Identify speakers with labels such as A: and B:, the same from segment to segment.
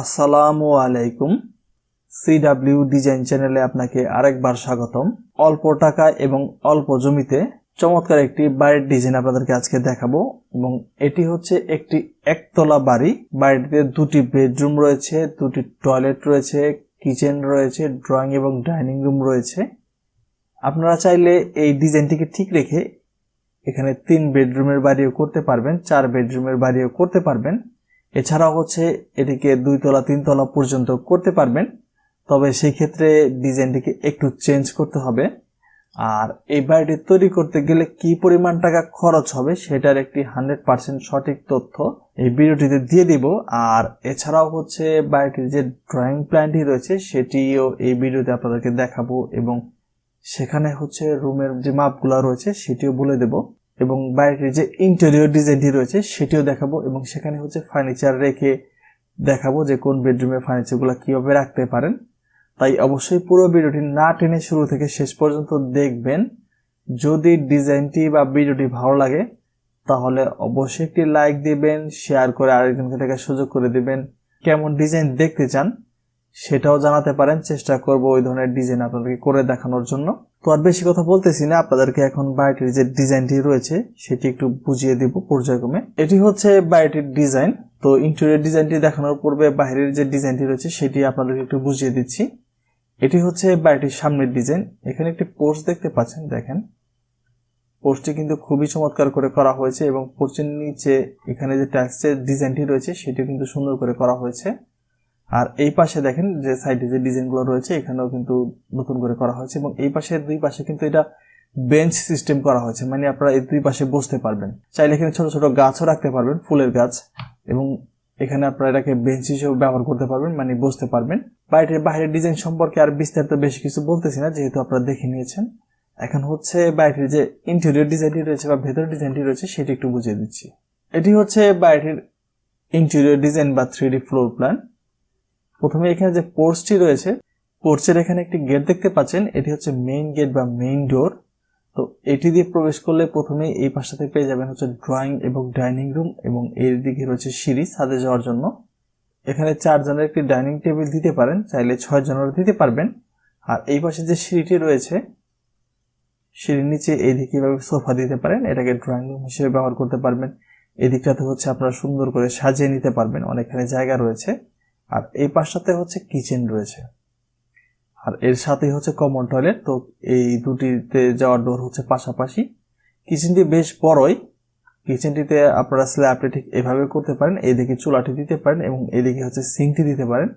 A: আসসালামু আলাইকুম। CW design চ্যানেলে আপনাকে আরেকবার স্বাগতম। অল্প টাকা এবং অল্প জমিতে চমৎকার একটি বাড়ির ডিজাইন আপনাদেরকে আজকে দেখাবো এবং এটি হচ্ছে একটি একতলা বাড়ি। বাড়িটিতে দুটি বেডরুম রয়েছে, দুটি টয়লেট রয়েছে কিচেন রয়েছে ড্রয়িং এবং ডাইনিং রুম রয়েছে। আপনারা চাইলে এই ডিজাইনটিকে ঠিক রেখে এখানে তিন বেডরুমের বাড়িও করতে পারবেন, চার বেডরুমের বাড়িও করতে পারবেন। এছাড়াও হচ্ছে এটিকে দুই তলা, তিন তলা পর্যন্ত করতে পারবেন। তবে সেই ক্ষেত্রে ডিজাইনটিকে একটু চেঞ্জ করতে হবে। আর এই বাড়িটি তৈরি করতে গেলে কি পরিমাণ টাকা খরচ হবে সেটার একটি হান্ড্রেড পার্সেন্ট সঠিক তথ্য এই ভিডিওটিতে দিয়ে দিব। আর এছাড়াও হচ্ছে বাড়িটির যে ড্রয়িং প্ল্যানটি রয়েছে সেটিও এই ভিডিওতে আপনাদেরকে দেখাবো এবং সেখানে হচ্ছে রুমের যে মাপগুলো রয়েছে সেটিও বলে দেব। এবং বাড়িটির যে ইন্টেরিয়র ডিজাইনটি রয়েছে সেটিও দেখাবো এবং সেখানে হচ্ছে ফার্নিচার রেখে দেখাবো যে কোন বেডরুমে ফার্নিচারগুলো কীভাবে রাখতে পারেন। তাই অবশ্যই পুরো ভিডিওটি না টেনে শুরু থেকে শেষ পর্যন্ত দেখবেন। যদি ডিজাইনটি বা ভিডিওটি ভালো লাগে, তাহলে অবশ্যই একটি লাইক দিবেন শেয়ার করে আরেকজনকে দেখার সুযোগ করে দিবেন। কেমন ডিজাইন দেখতে চান সেটাও জানাতে পারেন। চেষ্টা করব ওই ধরনের ডিজাইন আপনাদেরকে করে দেখানোর জন্য। তো আর বেশি কথা বলতেছি না, আপনাদেরকে এখন বাড়িটির যে ডিজাইনটি রয়েছে, সেটি একটু বুঝিয়ে দিব পর্যায়ক্রমে। এটি হচ্ছে বাড়িটির ডিজাইন তো ইন্টেরিয়র ডিজাইনটি দেখানোর পূর্বে বাইরের যে ডিজাইনটি রয়েছে, সেটি আপনাদেরকে একটু বুঝিয়ে দিচ্ছি। এটি হচ্ছে বাড়িটির সামনের ডিজাইন এখানে একটি পোস্ট দেখতে পাচ্ছেন, দেখেন। পোস্টটি কিন্তু খুবই চমৎকার করে করা হয়েছে এবং পোস্টের নিচে এখানে যে ট্যাক্সের ডিজাইনটি রয়েছে সেটি কিন্তু সুন্দর করে করা হয়েছে। আর এই পাশে দেখেন যে সাইডে যে ডিজাইনগুলো রয়েছে, এখানেও কিন্তু নতুন করে করা হয়েছে এবং এই পাশে দুই পাশে কিন্তু এটা বেঞ্চ সিস্টেম করা হয়েছে মানে আপনারা এই দুই পাশে বসতে পারবেন। চাইলে এখানে ছোট ছোট গাছও রাখতে পারবেন, ফুলের গাছ এবং এখানে আপনারা এটাকে বেঞ্চ হিসেবে ব্যবহার করতে পারবেন মানে বসতে পারবেন। বাইরের বাইরের ডিজাইন সম্পর্কে আর বিস্তারিত বেশি কিছু বলতেছি না, যেহেতু আপনারা দেখে নিয়েছেন। এখন হচ্ছে বাড়িটির যে ইন্টেরিয়র ডিজাইনটি রয়েছে বা ভেতরের ডিজাইনটি রয়েছে, সেটি একটু বুঝিয়ে দিচ্ছি। এটি হচ্ছে বাড়িটির ইন্টেরিয়র ডিজাইন বা থ্রি ফ্লোর প্ল্যান প্রথমে এখানে যে পোর্চটি রয়েছে পোর্চের এখানে একটি গেট দেখতে পাচ্ছেন। এটি হচ্ছে মেইন গেট বা মেইন ডোর তো এটি দিয়ে প্রবেশ করলে প্রথমে এই পাশটাতে পেয়ে যাবেন হচ্ছে ড্রয়িং এবং ডাইনিং রুম এবং এর দিকে রয়েছে সিঁড়ি ছাদে যাওয়ার জন্য। এখানে চারজনের একটি ডাইনিং টেবিল দিতে পারেন, চাইলে ছয় জনের দিতে পারবেন। আর এই পাশে যে সিঁড়িটি রয়েছে, সিঁড়ির নিচে এই দিকে এভাবে সোফা দিতে পারেন। এটাকে ড্রয়িং রুম হিসেবে ব্যবহার করতে পারবেন। এদিকটাতে হচ্ছে আপনারা সুন্দর করে সাজিয়ে নিতে পারবেন। অনেকখানি জায়গা রয়েছে। আর এই পাশটাতে হচ্ছে কিচেন রয়েছে। আর এর সাথেই হচ্ছে কমন টয়লেট তো এই দুটিতে যাওয়ার ডোর হচ্ছে পাশাপাশি। কিচেনটি বেশ বড়ই কিচেনটিতে আপনারা স্ল্যাবটি ঠিক এভাবে করতে পারেন এইদিকে চুলাটি দিতে পারেন এবং এদিকে হচ্ছে সিঙ্কটি দিতে পারেন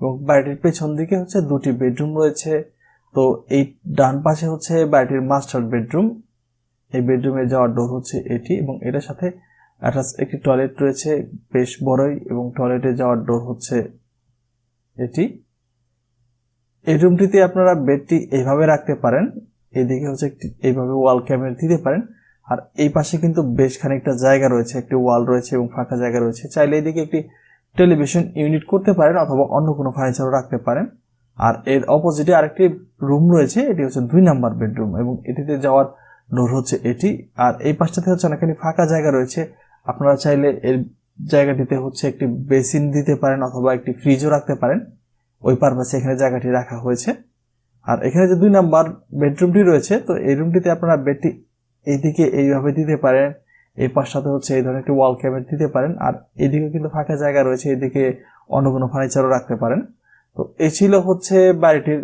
A: এবং বাড়িটির পেছন দিকে হচ্ছে দুটি বেডরুম রয়েছে। তো এই ডান পাশে হচ্ছে বাড়িটির মাস্টার বেডরুম এই বেডরুমে যাওয়ার ডোর হচ্ছে এটি এবং এটার সাথে অ্যাটাচ একটি টয়লেট রয়েছে, বেশ বড়ই এবং টয়লেটে যাওয়ার ডোর হচ্ছে এটি। এই রুমটিতে আপনারা বেডটি এইভাবে রাখতে পারেন, এদিকে হচ্ছে একটি, এইভাবে ওয়াল ক্যাবিনেট দিতে পারেন, আর এই পাশে কিন্তু বেশ খানিকটা জায়গা রয়েছে, একটি ওয়াল রয়েছে এবং ফাঁকা জায়গা রয়েছে। চাইলে এদিকে একটি টেলিভিশন ইউনিট করতে পারেন অথবা অন্য কোনো ফার্নিচারও রাখতে পারেন। আর এর অপোজিটে আরেকটি রুম রয়েছে, এটি হচ্ছে দুই নাম্বার বেডরুম এবং এটিতে যাওয়ার ডোর হচ্ছে এটি। আর এই পাশটাতে হচ্ছে অনেকখানি ফাঁকা জায়গা রয়েছে আপনারা চাইলে এর জায়গাটিতে হচ্ছে একটি বেসিন দিতে পারেন অথবা একটি ফ্রিজও রাখতে পারেন। ওই পারপাসে এখানে জায়গাটি রাখা হয়েছে। আর এখানে যে দুই নাম্বার বেডরুমটি রয়েছে, তো এই রুমটিতে আপনারা বেডটি এইদিকে এইভাবে দিতে পারেন, এই পাশটাতে হচ্ছে এই ধরনের একটি ওয়াল ক্যাবিনেট দিতে পারেন, আর এদিকে কিন্তু ফাঁকা জায়গা রয়েছে, এদিকে অন্য কোনো ফার্নিচারও রাখতে পারেন। তো এই ছিল হচ্ছে বাড়িটির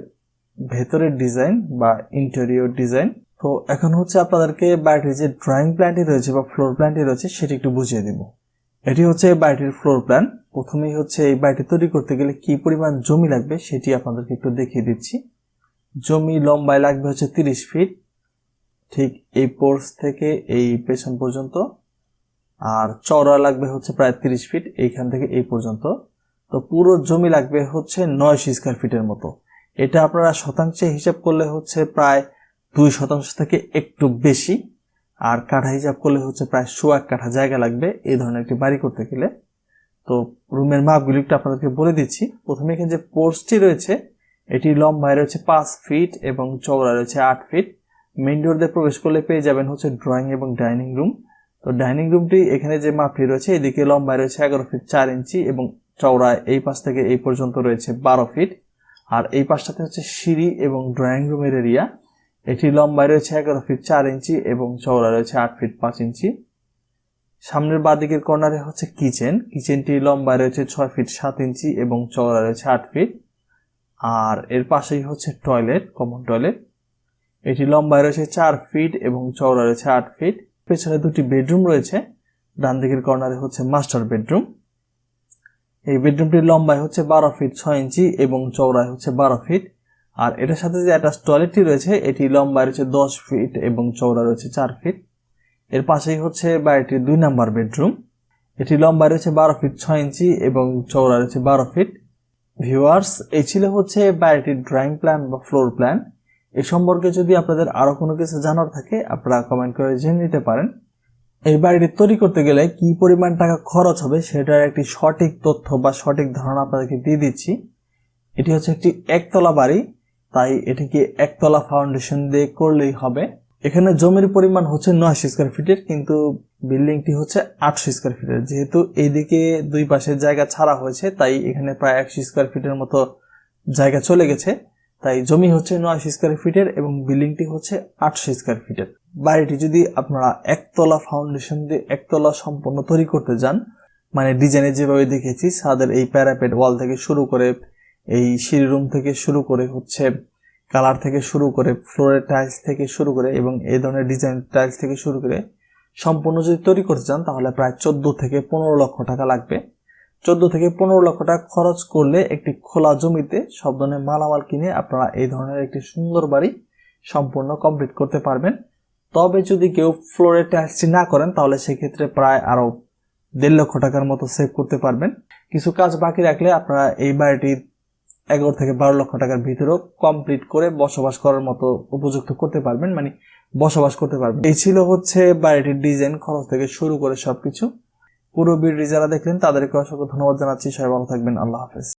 A: ভেতরের ডিজাইন বা ইন্টেরিয়র ডিজাইন তো এখন হচ্ছে আপনাদেরকে বাড়িটির যে ড্রয়িং প্ল্যানটি রয়েছে বা ফ্লোর প্ল্যানটি রয়েছে, সেটি একটু বুঝিয়ে দিব। এটি হচ্ছে বাড়িটির ফ্লোর প্ল্যান প্রথমেই হচ্ছে এই বাড়িটি তৈরি করতে গেলে কি পরিমাণ জমি লাগবে সেটি আপনাদেরকে একটু দেখিয়ে দিচ্ছি। জমি লম্বায় লাগবে হচ্ছে তিরিশ ফিট ঠিক এই পোর্স থেকে এই পেছন পর্যন্ত। আর চওড়া লাগবে হচ্ছে প্রায় তিরিশ ফিট এইখান থেকে এই পর্যন্ত। তো পুরো জমি লাগবে হচ্ছে নয়শো স্কোয়ার ফিটের মতো। এটা আপনারা শতাংশে হিসাব করলে হচ্ছে প্রায় দুই শতাংশ থেকে একটু বেশি। আর কাঠা হিসাব করলে হচ্ছে প্রায় শো এক কাঠা জায়গা লাগবে এই ধরনের একটি বাড়ি করতে গেলে। তো রুমের মাপগুলি একটু আপনাদেরকে বলে দিচ্ছি। প্রথমে এখানে যে পোর্সটি রয়েছে, এটি লম্বায় রয়েছে পাঁচ ফিট এবং চওড়া রয়েছে আট ফিট। মেইন ডোর দিয়ে প্রবেশ করলে পেয়ে যাবেন হচ্ছে ড্রয়িং এবং ডাইনিং রুম। তো ডাইনিং রুমটি এখানে যে মাপটি রয়েছে, এদিকে লম্বায় রয়েছে এগারো ফিট চার ইঞ্চি এবং চওড়া এই পাশ থেকে এই পর্যন্ত রয়েছে বারো ফিট। আর এই পাশটাতে হচ্ছে সিঁড়ি এবং ড্রয়িং রুমের এরিয়া। এটি লম্বায় রয়েছে এগারো ফিট চার ইঞ্চি এবং চওড়া রয়েছে আট ফিট পাঁচ ইঞ্চি সামনের বাঁদিকের কর্নারে হচ্ছে কিচেন কিচেনটি লম্বায় রয়েছে ছয় ফিট সাত ইঞ্চি এবং চওড়া রয়েছে আট ফিট আর এর পাশেই হচ্ছে টয়লেট কমন টয়লেট এটি লম্বায় রয়েছে চার ফিট এবং চওড়া রয়েছে আট ফিট পেছনে দুটি বেডরুম রয়েছে। ডান দিকের কর্নারে হচ্ছে মাস্টার বেডরুম এই বেডরুমটির লম্বায় হচ্ছে বারো ফিট ছয় ইঞ্চি এবং চওড়ায় হচ্ছে বারো ফিট আর এটার সাথে যে অ্যাটাচ টয়লেটটি রয়েছে, এটি লম্বা রয়েছে দশ ফিট এবং চওড়া রয়েছে চার ফিট এর পাশেই হচ্ছে বাড়িটির দুই নাম্বার বেডরুম এটি লম্বা রয়েছে বারো ফিট ছয় ইঞ্চি এবং চওড়া রয়েছে বারো ফিট ভিউয়ার্স এই ছিল হচ্ছে বাড়িটির ড্রয়িং প্ল্যান বা ফ্লোর প্ল্যান এ সম্পর্কে যদি আপনাদের আরও কোনো কিছু জানার থাকে, আপনারা কমেন্ট করে জেনে নিতে পারেন। এই বাড়িটি তৈরি করতে গেলে কি পরিমাণ টাকা খরচ হবে, সেটার একটি সঠিক তথ্য বা সঠিক ধারণা আপনাদেরকে দিয়ে দিচ্ছি। এটি হচ্ছে একটি একতলা বাড়ি। তাই এটিকে একতলা ফাউন্ডেশন দিয়ে করলেই হবে। এখানে জমির পরিমাণ হচ্ছে নয়শো স্কোয়ার ফিটের কিন্তু বিল্ডিংটি হচ্ছে আটশো স্কোয়ার ফিটের যেহেতু এইদিকে দুই পাশে জায়গা ছাড়া হয়েছে, তাই এখানে প্রায় একশো স্কোয়ার ফিটের মতো জায়গা চলে গেছে। তাই জমি হচ্ছে নয়শো স্কোয়ার ফিটের এবং বিল্ডিংটি হচ্ছে আটশো স্কোয়ার ফিটের বাড়িটি যদি আপনারা একতলা ফাউন্ডেশন দিয়ে একতলা সম্পূর্ণ তৈরি করতে যান মানে ডিজাইনে যেভাবে দেখেছি, ছাদের এই প্যারাপেট ওয়াল থেকে শুরু করে এই সিঁড়ি রুম থেকে শুরু করে হচ্ছে কালার থেকে শুরু করে ফ্লোরের টাইলস থেকে শুরু করে এবং এই ধরনের ডিজাইন টাইলস থেকে শুরু করে সম্পূর্ণ যদি তৈরি করতে চান, তাহলে প্রায় চোদ্দ থেকে পনেরো লক্ষ টাকা লাগবে। চোদ্দ থেকে পনেরো লক্ষ টাকা খরচ করলে একটি খোলা জমিতে সব ধরনের মালামাল কিনে আপনারা এই ধরনের একটি সুন্দর বাড়ি সম্পূর্ণ কমপ্লিট করতে পারবেন। তবে যদি কেউ ফ্লোরের টাইলসটি না করেন, তাহলে সেক্ষেত্রে প্রায় আরও দেড় লক্ষ টাকার মতো সেভ করতে পারবেন। কিছু কাজ বাকি রাখলে আপনারা এই বাড়িটি এগারো থেকে বারো লক্ষ টাকার ভিতরেও কমপ্লিট করে বসবাস করার মতো উপযুক্ত করতে পারবেন মানে বসবাস করতে পারবেন। এই ছিল হচ্ছে বাড়িটির ডিজাইন খরচ থেকে শুরু করে সবকিছু। পুরো ভিডিও যারা দেখলেন তাদেরকে অসংখ্য ধন্যবাদ জানাচ্ছি। সবাই ভালো থাকবেন। আল্লাহ হাফেজ।